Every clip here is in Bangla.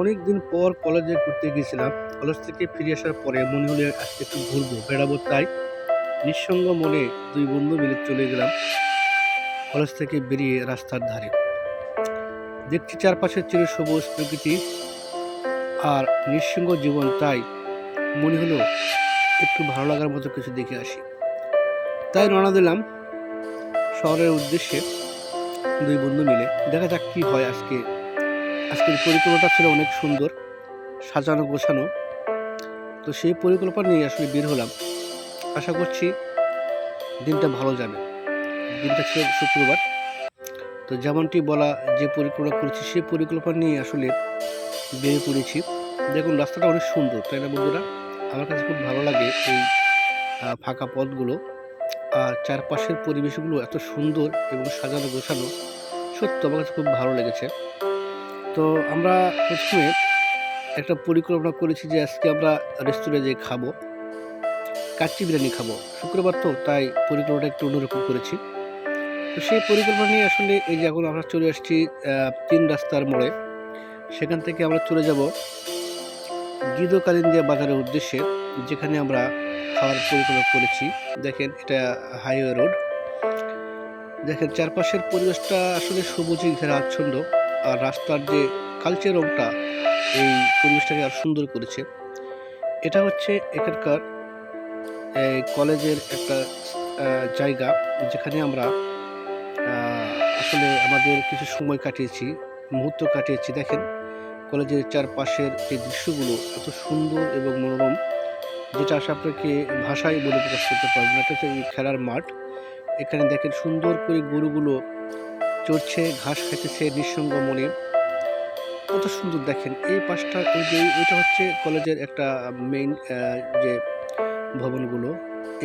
অনেক দিন পর কলেজে ঘুরতে গিয়েছিলাম। কলেজ থেকে ফিরে আসার পরে মনে হলে আজকে একটু ঘুরবো, বেড়াবো। তাই নিঃসঙ্গ মনে দুই বন্ধু মিলে চলে গেলাম কলেজ থেকে বেরিয়ে রাস্তার ধারে। দেখছি চারপাশে চির সবুজ প্রকৃতি আর নিঃসঙ্গ জীবন, তাই মনে হলো একটু ভালো লাগার মতো কিছু দেখে আসি। তাই রওনা দিলাম শহরের উদ্দেশ্যে দুই বন্ধু মিলে। দেখা যাক কি হয় আজকে আজকের পরিকল্পনাটা ছিল অনেক সুন্দর, সাজানো, গোছানো। তো সেই পরিকল্পনা নিয়ে আসলে বের হলাম। আশা করছি দিনটা ভালো যাবে। দিনটা ছিল শুক্রবার। তো যেমনটি বলা, যে পরিকল্পনা করেছি, সেই পরিকল্পনা নিয়ে আসলে বেরিয়ে পড়েছি। দেখুন, রাস্তাটা অনেক সুন্দর, তাই না বন্ধুরা? আমার কাছে খুব ভালো লাগে এই ফাঁকা পথগুলো। আর চারপাশের পরিবেশগুলো এত সুন্দর এবং সাজানো, গোছানো। সত্য, আমার কাছে খুব ভালো লেগেছে। তো আমরা প্রথমে একটা পরিকল্পনা করেছি যে আজকে আমরা রেস্টুরেন্টে যেয়ে খাব। কাচ্চি বিরিয়ানি খাব। শুক্রবার তো, তাই পরিকল্পনাটা একটু অন্যরকম করেছি। তো সেই পরিকল্পনা নিয়ে আসলে এই যে এখন আমরা চলে আসছি তিন রাস্তার মোড়ে। সেখান থেকে আমরা চলে যাব গিদো কালিন্দিয়া বাজারের উদ্দেশ্যে, যেখানে আমরা খাওয়ার পরিকল্পনা করেছি। দেখেন, এটা হাইওয়ে রোড দেখেন, চারপাশের পরিবেশটা আসলে সবুজে ঘেরা আচ্ছন্ন। আর রাস্তার যে কালচে রংটা এই পরিবেশটাকে আর সুন্দর করেছে, এটা হচ্ছে এখানকার কলেজের একটা জায়গা যেখানে আমরা আসলে আমাদের কিছু সময় কাটিয়েছি, মুহূর্ত কাটিয়েছি। দেখেন, কলেজের চারপাশের যে দৃশ্যগুলো এত সুন্দর এবং মনোরম, যেটা আসলে আপনাকে ভাষায় বলে প্রকাশ করতে পারবেন এটা হচ্ছে এই খেলার মাঠ। এখানে দেখেন সুন্দর করে গরুগুলো চড়ছে, ঘাস খাইতেছে নিঃসঙ্গ মনে কত সুন্দর দেখেন, এই পাশটা ওই যে এটা হচ্ছে কলেজের একটা মেইন যে ভবনগুলো।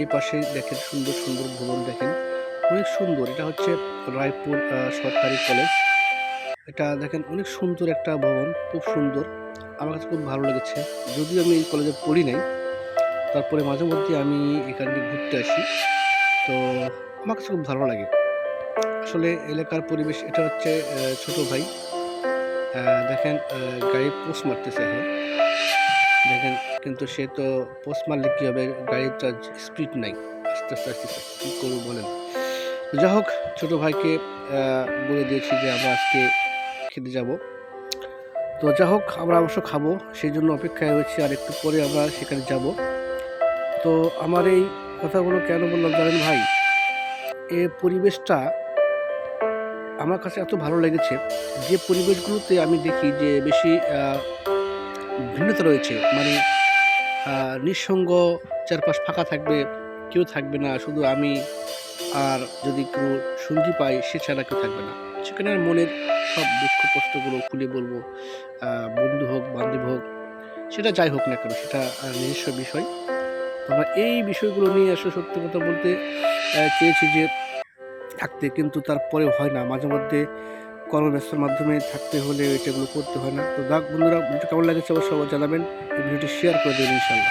এই পাশে দেখেন সুন্দর সুন্দর ভবন দেখেন। অনেক সুন্দর, এটা হচ্ছে রায়পুর সরকারি কলেজ। এটা দেখেন অনেক সুন্দর একটা ভবন, খুব সুন্দর। আমার কাছে খুব ভালো লেগেছে। যদিও আমি এই কলেজে পড়ি নাই, তারপরে মাঝে মধ্যে আমি এখানে ঘুরতে আসি। তো আমার কাছে খুব ভালো লাগে। আসলে এলাকার পরিবেশ, এটা হচ্ছে ছোট ভাই। দেখেন গাড়ি পোস্ট মারতেছে হ্যাঁ দেখেন, কিন্তু সে তো পোস্ট মারলে কী হবে? গাড়িটা স্পিড নাই। আস্তে আস্তে আস্তে কী করব বলেন? যাই হোক, ছোটো ভাইকে বলে দিয়েছি যে আমরা আজকে খেতে যাব। তো যাই হোক, আমরা অবশ্য খাব, সেই জন্য অপেক্ষায় রয়েছি। আর একটু পরে আমরা সেখানে যাব। তো আমার এই কথাগুলো কেন বললাম জানেন ভাই? এ পরিবেশটা আমার কাছে এত ভালো লেগেছে যে পরিবেশগুলোতে আমি দেখি যে বেশি ভিন্নতা রয়েছে। মানে নিঃসঙ্গ চারপাশ ফাঁকা থাকবে, কেউ থাকবে না। শুধু আমি আর যদি কেউ সঙ্গী পাই, সে ছাড়া কেউ থাকবে না। সেখানে মনের সব দুঃখ, কষ্টগুলো খুলে বলব। বন্ধু হোক, বান্ধব হোক, সেটা যাই হোক না কেন, সেটা নিজস্ব বিষয়। আমরা এই বিষয়গুলো নিয়ে আসলে সত্যি কথা বলতে চেয়েছি যে থাকতে কিন্তু তারপরে হয় না। মাঝে মধ্যে কর্মব্যস্তর মাধ্যমে থাকতে হলে এটাগুলো করতে হয় না। তো যাক বন্ধুরা, ভিডিওটা কেমন লাগেছে অবশ্যই জানাবেন। ভিডিওটি শেয়ার করে দেবেন ইনশাল্লাহ